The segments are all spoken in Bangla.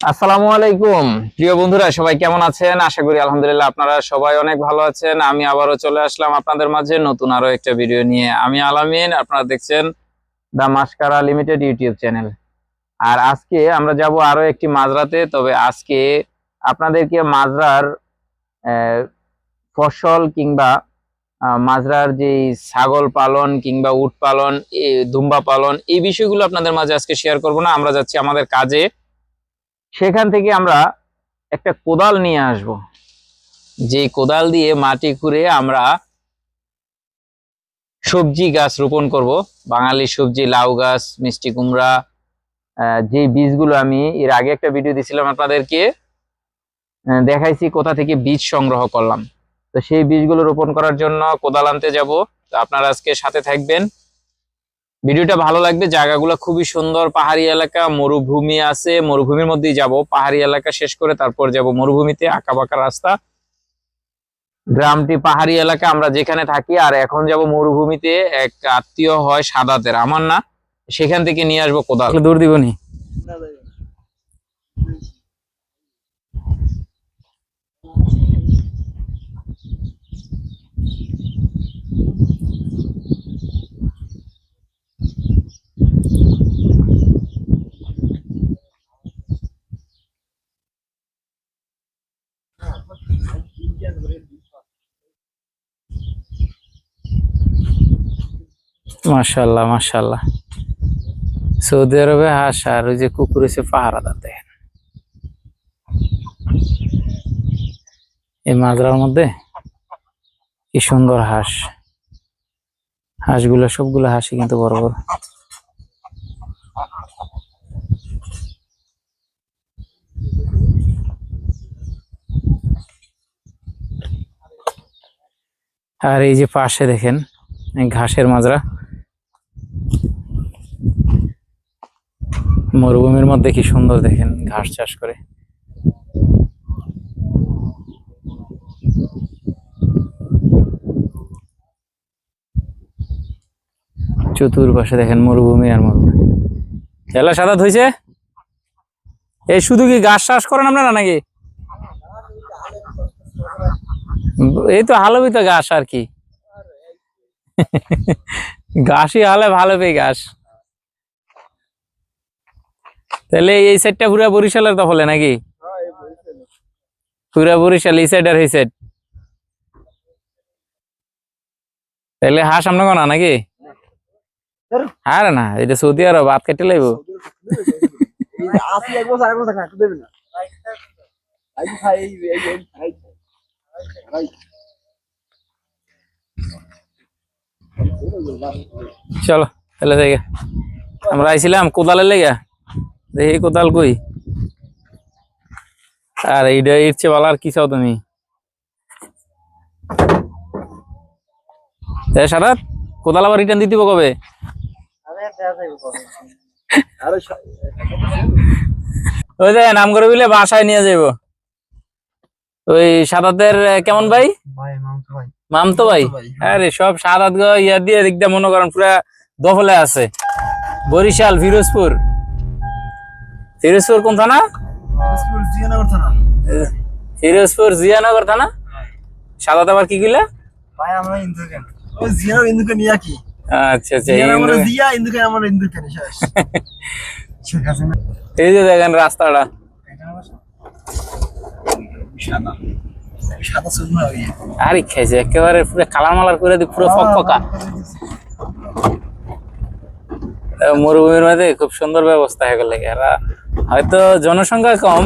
আসসালামু আলাইকুম। প্রিয় বন্ধুরা, সবাই কেমন আছেন? আশা করি আলহামদুলিল্লাহ আপনারা সবাই অনেক ভালো আছেন। আমি আবারও চলে আসলাম আপনাদের মাঝে নতুন আরও একটা ভিডিও নিয়ে। আমি আলামিন আপনারা দেখছেন the mascara limited YouTube channel. আর আজকে আমরা যাব আরও একটি মাজরাতে তবে আজকে আপনাদেরকে মাজরার ফসল কিংবা মাজরার যে ছাগল পালন কিংবা উট পালন দুম্বা পালন, এই বিষয়গুলো আপনাদের মাঝে আজকে শেয়ার করব না। আমরা যাচ্ছি আমাদের কাজে। সেখান থেকে আমরা একটা কোদাল নিয়ে আসব। যে কোদাল দিয়ে মাটি খুঁড়ে আমরা সবজি গাছ রোপণ করব। বাঙালি সবজি, লাউ গাছ, মিষ্টি কুমড়া যে বীজগুলো আমি এর আগে একটা ভিডিও দিছিলাম আপনাদেরকে দেখাইছি কোথা থেকে বীজ সংগ্রহ করলাম। তো সেই বীজগুলো রোপণ করার জন্য কোদাল আনতে যাব। তো আপনারা আজকে সাথে থাকবেন। ভিডিওটা ভালো লাগবে জায়গাগুলো খুবই সুন্দর, পাহাড়ি এলাকা, মরুভূমি আছে, মরুভূমির মধ্যেই যাব, পাহাড়ি এলাকা শেষ করে তারপর যাব মরুভূমিতে আঁকা বাঁকা রাস্তা। গ্রামটি পাহাড়ি এলাকা, আমরা যেখানে থাকি, আর এখন যাব মরুভূমিতে, এক আত্মীয় হয় সাদাতের, আমার না, সেখান থেকে নিয়ে আসব কোদাল। দূর দিবনি? মাশাল্লাহ মাশাল্লাহ সৌদি আরবে হাঁস আর ওই যে কুকুর এসে পাহারা দাঁতে এই মাজরার মধ্যে কি সুন্দর হাঁস। হাঁসগুলো, সবগুলো হাঁসই কিন্তু বড় বড়। আর এই যে পাশে দেখেন ঘাসের মাজরা। মরুভূমির মধ্যে কি সুন্দর দেখেন ঘাস চাষ করে। চতুর্পাশে দেখেন মরুভূমি আর মরুভূমি। এলা সাদা হয়েছে এই শুধু কি ঘাস চাষ করেন আপনারা নাকি? এই তো হালবি তো ঘাস আর কি। ঘাসই হলে ভালো পেয়ে ঘাস। তাহলে এই সাইডটা পুরা বরিশালের দখলে নাকি? পুরা বরিশাল, এই সাইড আর এই সাইড। তাহলে হাঁস আপনার না নাকি? আরে না এটা সৌদি আরব, ভাত কেটে না আই খাই এই এই এই খাই খাই চলো তাহলে থেকে। আমরা আইছিলাম কোদালের লেগে। দেখি কোদাল কই। আর এইটা এর চেয়ে ভালো আর কি চাও তুমি? সারাত কোদাল আবার রিটার্ন দিতে কবে? যাবে ওই যে নাম করে বলে বাসায় নিয়ে যাইব। ওই সাদাতের কেমন ভাই? মামতো ভাই। ভাই। আরে সব সাদাত ইয়া দিয়ে দিকটা মনে করেন পুরা দখলে আছে। বরিশাল ফিরোজপুর। ফিরোজপুর কোন থানা? ফিরোজপুর জিয়ানগর থানা। সাদাত আবার কি কিলা ভাই আমরা ইন্দুকেন ওই জিয়ানা ইন্দুকে নিয়া কি? আচ্ছা আচ্ছা আমরা জিয়া ইন্দুকে আমরা ইন্দুকেন শেষ ঠিক আছে এই যে দেখেন রাস্তাটা এটা আমার সাদা সাদা সুন্দর হবে আরে খাইছে একেবারে পুরো কালার মালার করে দি পুরো ফকফকা মরুভূমির মধ্যে খুব সুন্দর ব্যবস্থা হয়ে গেল এরা হয়তো জনসংখ্যা কম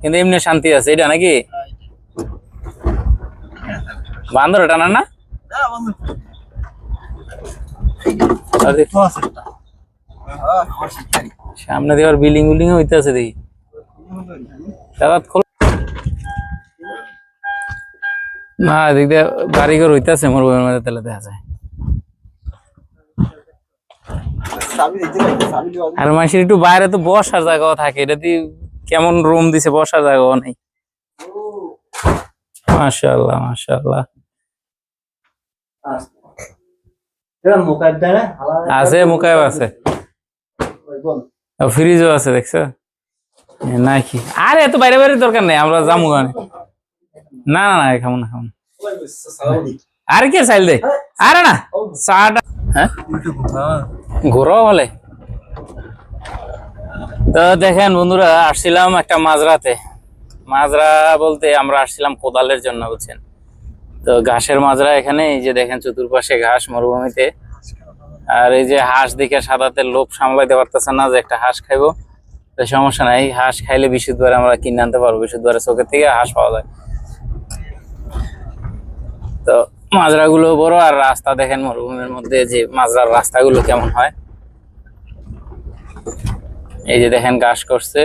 কিন্তু এমনি শান্তি আছে। এটা নাকি? বান্দর টানা না না? এটা সামনে দিয়ে বিল্ডিং বিল্ডিং হইতে আছে দেখি দাদা না এদিক দিয়ে গাড়ি ঘর হইতে আছে মরুভূমির মধ্যে তাহলে দেখা যায়। আর মানুষের একটু বাইরে তো বসার জায়গাও থাকে এটা দিয়ে কেমন রুম দিছে বসার জায়গাও নেই। এটা মুকাদ্দা আছে মুকাব আছে। ফ্রিজও আছে দেখছ? নাকি আরে এত বাইরে বাইরে দরকার নেই আমরা যাব গানে না না না খাব না খাব না। আরে কে চাইল দে? আরে না চাটা হ্যাঁ? ঘোরাও বলে। তো দেখেন বন্ধুরা আসছিলাম একটা মাজরাতে মাজরা বলতে আমরা আসছিলাম কোদালের জন্য বুঝছেন? তো ঘাসের মাজরা এখানে এই যে দেখেন চতুর্পাশে ঘাস মরুভূমিতে। আর এই যে হাঁস দিকে সাদাতে লোভ সামলাইতে পারতেছে না যে একটা হাঁস খাইবো। তো সমস্যা নাই হাঁস খাইলে বিশুদ্ধবারে আমরা কিনে আনতে পারব বিশুদ্ধবারে চোখের থেকে হাঁস পাওয়া যায়। তো মাজরাগুলো বড় আর রাস্তা দেখেন মরুভূমির মধ্যে যে মাজরার রাস্তাগুলো কেমন হয়। এই যে দেখেন ঘাস করছে।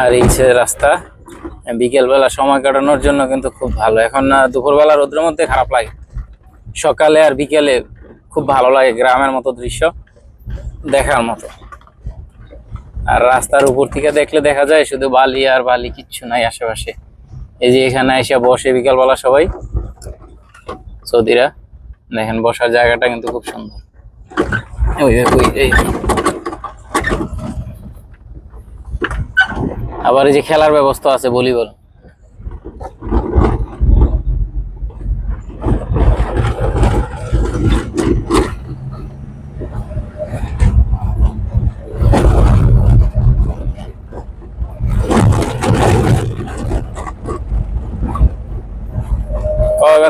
আর এই যে রাস্তা বিকেল বেলা সময় কাটানোর জন্য কিন্তু খুব ভালো। এখন দুপুরবেলা রোদ্রের মধ্যে খারাপ লাগে। সকালে আর বিকেলে খুব ভালো লাগে গ্রামের মতো দৃশ্য দেখার মতো। আর রাস্তার উপর থেকে দেখলে দেখা যায় শুধু বালি আর বালি কিচ্ছু নাই আশেপাশে। এই যে এখানে এসে বসে বিকালবেলা সবাই। সৌদিরা, দেখেন বসার জায়গাটা কিন্তু খুব সুন্দর। আবার এই যে খেলার ব্যবস্থা আছে ভলিবল।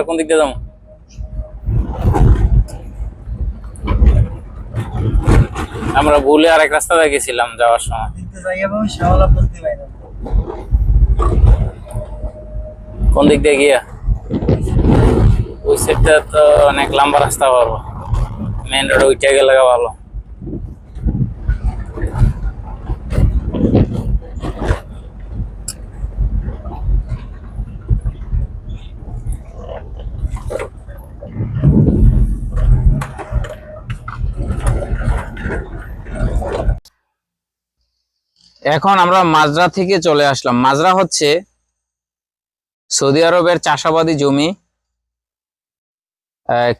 কোন দিক দিয়ে যাব? আমরা ভুলে আরেক রাস্তা দিয়ে গেছিলাম যাওয়ার সময়। কোন দিক দিয়ে গিয়া? ওই সাইডটা তো অনেক লম্বা রাস্তা পাবো মেন রোড ওইটা গেলে ভালো। এখন আমরা মাজরা থেকে চলে আসলাম। মাজরা হচ্ছে সৌদি আরবের চাষাবাদী জমি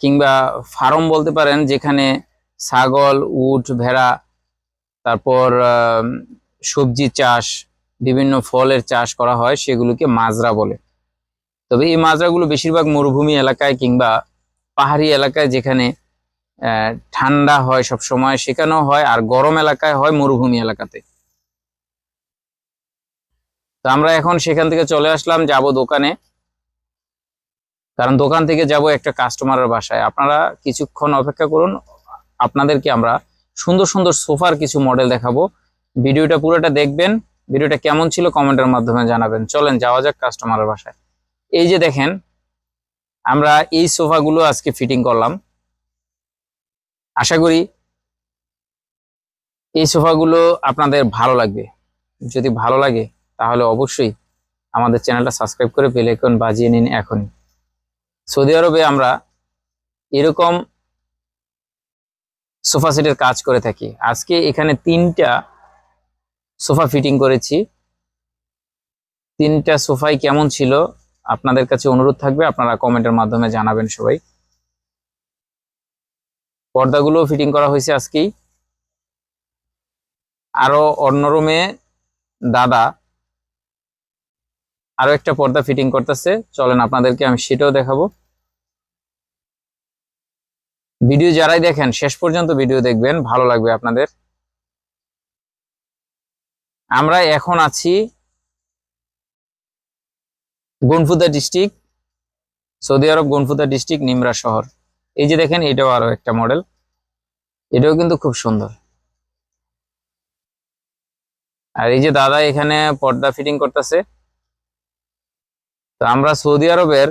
কিংবা ফার্ম বলতে পারেন, যেখানে ছাগল, উট, ভেড়া, তারপর সবজি চাষ, বিভিন্ন ফলের চাষ করা হয়, সেগুলোকে মাজরা বলে। তবে এই মাজরাগুলো বেশিরভাগ মরুভূমি এলাকায় কিংবা পাহাড়ি এলাকায় যেখানে ঠান্ডা হয় সব সময় সেখানেও হয়, আর গরম এলাকায় হয় মরুভূমি এলাকাতে। তো আমরা এখন সেখান থেকে চলে আসলাম, যাব দোকানে। কারণ দোকান থেকে যাব একটা কাস্টমারের বাসায়। আপনারা কিছুক্ষণ অপেক্ষা করুন, আপনাদেরকে আমরা সুন্দর সুন্দর সোফার কিছু মডেল দেখাবো। ভিডিওটা পুরোটা দেখবেন, ভিডিওটা কেমন ছিল কমেন্টের মাধ্যমে জানাবেন। চলেন, যাওয়া যাক কাস্টমারের বাসায়। এই যে দেখেন, আমরা এই সোফাগুলো আজকে ফিটিং করলাম। আশা করি এই সোফাগুলো আপনাদের ভালো লাগবে। যদি ভালো লাগে তাহলে অবশ্যই আমাদের চ্যানেলটা সাবস্ক্রাইব করে বেল আইকন বাজিয়ে নিন এখনই। সৌদি আরবে আমরা এরকম সোফা সেটের কাজ করে থাকি। আজকে এখানে তিনটা সোফা ফিটিং করেছি। তিনটা সোফাই কেমন ছিল আপনাদের কাছে অনুরোধ থাকবে, আপনারা কমেন্টের মাধ্যমে জানাবেন সবাই। পর্দাগুলো ফিটিং করা হয়েছে আজকেই। আরও অন্য রুমে দাদা আরও একটা পর্দা ফিটিং করতেছে। চলেন আপনাদেরকে আমি সেটাও দেখাবো। ভিডিও যারাই দেখেন, শেষ পর্যন্ত ভিডিও দেখবেন, ভালো লাগবে আপনাদের। আমরা এখন আছি গনফুদা ডিস্ট্রিক্ট, সৌদি আরব গনফুদা ডিস্ট্রিক্ট নিমরা শহর। এই যে দেখেন, এটাও আরও একটা মডেল। এটাও কিন্তু খুব সুন্দর। আর এই যে দাদা এখানে পর্দা ফিটিং করতেছে। তো আমরা সৌদি আরবের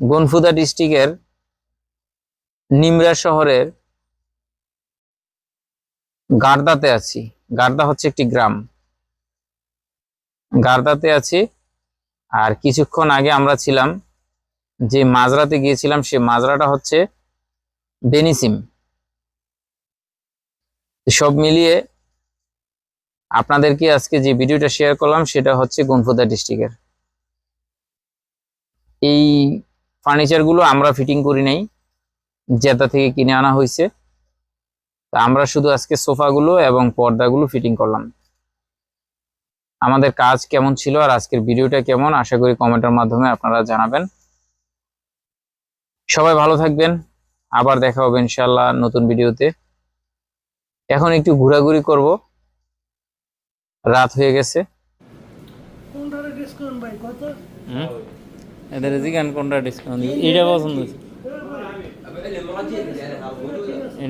গনফুদা ডিস্ট্রিক্টের নিমরা শহরের গার্দাতে আছি। গার্দা হচ্ছে একটি গ্রাম। গার্দাতে আছি। আর কিছুক্ষণ আগে আমরা ছিলাম যে মাজরাতে গিয়েছিলাম, সে মাজরাটা হচ্ছে বেনিসিম। সব মিলিয়ে আপনাদেরকে আজকে যে ভিডিওটা শেয়ার করলাম, সেটা হচ্ছে গনফুদা ডিস্ট্রিক্টের। এই ফার্নিচারগুলো আমরা ফিটিং করি নাই জেতা থেকে কিনে আনা হয়েছে। তা আমরা শুধু আজকে সোফাগুলো এবং পর্দাগুলো ফিটিং করলাম। আমাদের কাজ কেমন ছিল আর আজকের ভিডিওটা কেমন আশা করি কমেন্টের মাধ্যমে আপনারা জানাবেন। সবাই ভালো থাকবেন আবার দেখা হবে ইনশাল্লাহ নতুন ভিডিওতে এখন একটু ঘোরাঘুরি করব। রাত হয়ে গেছে। কোনটারে ডিসকাউন্ট ভাই কত? এদের জিগান কোনটা ডিসকাউন্ট এটা পছন্দ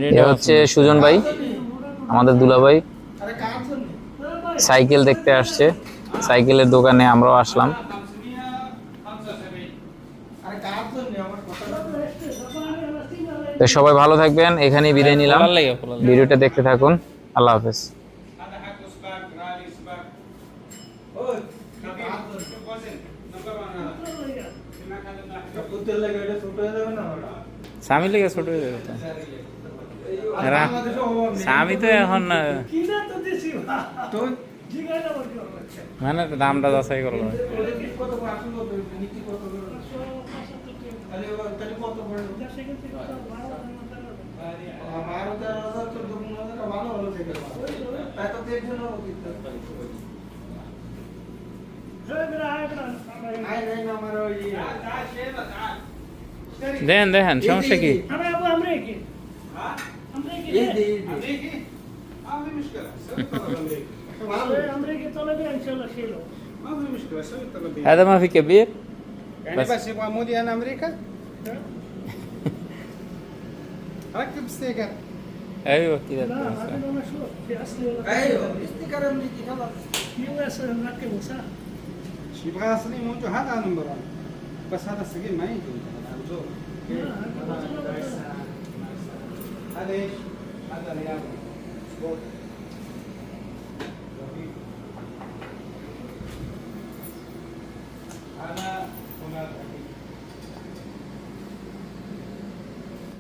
এটা হচ্ছে সুজন ভাই আমাদের দুলা ভাই সাইকেল দেখতে আসছে। সাইকেলের দোকানে আমরাও আসলাম। তো সবাই ভালো থাকবেন এখানেই বিদায় নিলাম। ভিডিওটা দেখতে থাকুন। আল্লাহ হাফেজ। স্বামী লেগে ছোট হয়ে যাবে। স্বামী তো এখন মানে দামটা যাচাই করল আমি আবু আমরা কি আমরা কি আমরা কি তলে দিয়ে ইনশাআল্লাহ ছিল ما في مشكلة سوي الطلبية هذا ما في كبير يعني بس. بس, يبغى مودي انا امريكا ركب ستيكر ايوه كده لا كويس. هذا مشهور في اصلي ولا ايوه ستيكر امريكي خلاص يو اس نركبه صح يبغى اصلي موجود هذا نمبر passada-seguir mãe, usou. Adeus. Adeus. Adeus.